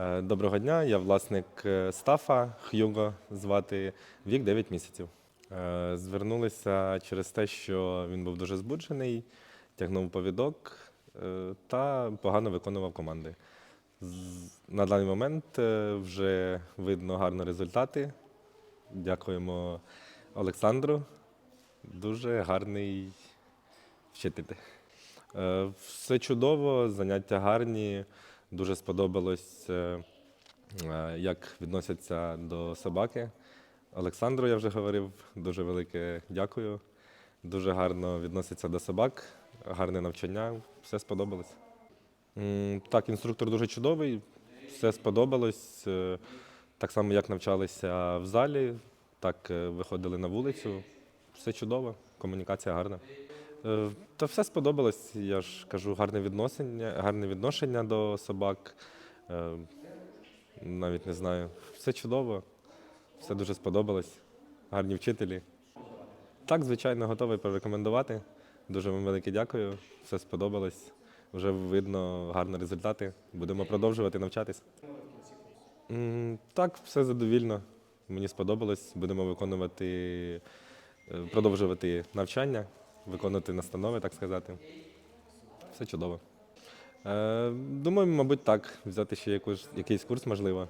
Е, Доброго дня, я власник е, стафа Х'юго, звати вік 9 місяців. Е, Звернулися через те, що він був дуже збуджений, тягнув повідок та погано виконував команди. На даний момент вже видно гарні результати. Дякуємо Олександру. Дуже гарний вчитель. Все чудово, заняття гарні. Дуже сподобалось, е, е, як відносяться до собаки. Олександру я вже говорив, дуже велике дякую. Дуже гарно відносяться до собак, гарне навчання, все сподобалось. Так, інструктор дуже чудовий, все сподобалось. Е, Так само, як навчалися в залі, так виходили на вулицю. Все чудово, комунікація гарна. Е, Та все сподобалось, я ж кажу, гарне відношення, гарне відношення до собак. Е, Навіть не знаю. Все чудово, все дуже сподобалось. Гарні вчителі. Так, звичайно, готовий порекомендувати. Дуже вам велике дякую. Все сподобалось. Вже видно гарні результати. Будемо продовжувати навчатись. Так, все задовільно. Мені сподобалось. Будемо виконувати, е, продовжувати навчання, виконувати настанови, так сказати. Все чудово. Е, Думаю, мабуть, так. Взяти ще якусь, якийсь курс, можливо.